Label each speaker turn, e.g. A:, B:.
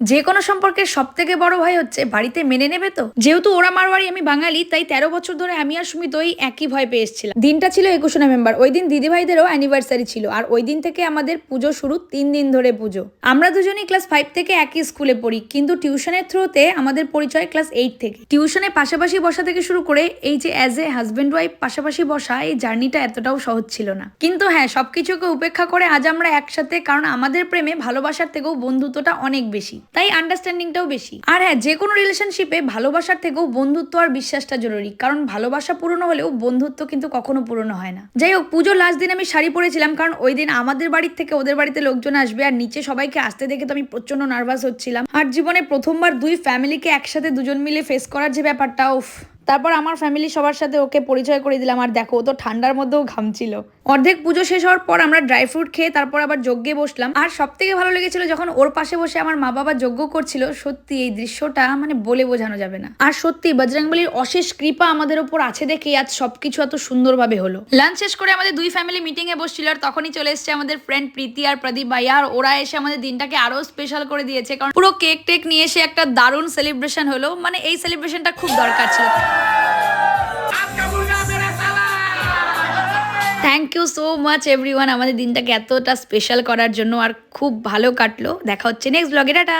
A: যে কোনো সম্পর্কের সব থেকে বড় ভাই হচ্ছে বাড়িতে মেনে নেবে তো? যেহেতু ওরা মারবাড়ি আমি বাঙালি, তাই তেরো বছর ধরে আমি আর সুমিত ওই একই ভয় পেয়ে এসেছিলাম। দিনটা ছিল একুশে নভেম্বর। ওই দিন দিদি ভাইদেরও অ্যানিভার্সারি ছিল। আর ওই দিন থেকে আমাদের পুজো শুরু তিন দিন ধরে পুজো। আমরা দুজনেই ক্লাস ফাইভ থেকে একই স্কুলে পড়ি, কিন্তু টিউশনের থ্রুতে আমাদের পরিচয় ক্লাস এইট থেকে। টিউশনে পাশাপাশি বসা থেকে শুরু করে এই যে অ্যাজ এ হাজব্যান্ড ওয়াইফ পাশাপাশি বসা, এই জার্নিটা এতটাও সহজ ছিল না। কিন্তু হ্যাঁ সবকিছুকে উপেক্ষা করে আজ আমরা একসাথে, কারণ আমাদের প্রেমে ভালোবাসার থেকেও বন্ধুত্বটা অনেক বেশি। তাই আন্ডারস্ট্যান্ডিংটাও বেশি। আর হ্যাঁ যে কোনো রিলেশনশিপে ভালোবাসার থেকেও বন্ধুত্ব আর বিশ্বাসটা জরুরি, কারণ ভালোবাসা পুরনো হলেও বন্ধুত্ব কিন্তু কখনো পুরনো হয় না। যাই হোক, পুজোর লাস্ট দিন আমি শাড়ি পরেছিলাম, কারণ ওই দিন আমাদের বাড়ির থেকে ওদের বাড়িতে লোকজন আসবে আর নিচে সবাইকে আসতে দেখে তো আমি প্রচণ্ড নার্ভাস হচ্ছিলাম। আর জীবনে প্রথমবার দুই ফ্যামিলিকে একসাথে দুজন মিলে ফেস করার যে ব্যাপারটা, উফ। তারপর আমার ফ্যামিলি সবার সাথে ওকে পরিচয় করে দিলাম, আর দেখো ও তো ঠান্ডার মধ্যেও ঘামছিল। অর্ধেক পুজো শেষ হওয়ার পর আমরা ড্রাই ফ্রুট খেয়ে তারপর আবার যজ্ঞে বসলাম। আর সব থেকে ভালো লেগেছিল যখন ওর পাশে বসে আমার মা বাবা যজ্ঞ করছিল, সত্যি এই দৃশ্যটা মানে বলে বোঝানো যাবে না। আর সত্যি বজরংবলির অশেষ কৃপা আমাদের ওপর আছে দেখে আজ সবকিছু এত সুন্দরভাবে হলো। লাঞ্চ শেষ করে আমাদের দুই ফ্যামিলি মিটিং এ বসছিল আর তখনই চলে এসেছে আমাদের ফ্রেন্ড প্রীতি আর প্রদীপ ভাই। আর ওরা এসে আমাদের দিনটাকে আরও স্পেশাল করে দিয়েছে, কারণ পুরো কেক টেক নিয়ে এসে একটা দারুণ সেলিব্রেশন হলো। মানে এই সেলিব্রেশনটা খুব দরকার ছিল। Thank you so much everyone আমাদের দিনটাকে এতটা স্পেশাল করার জন্য আর খুব ভালো কাটলো। দেখা হচ্ছে নেক্সট ব্লগে টাটা।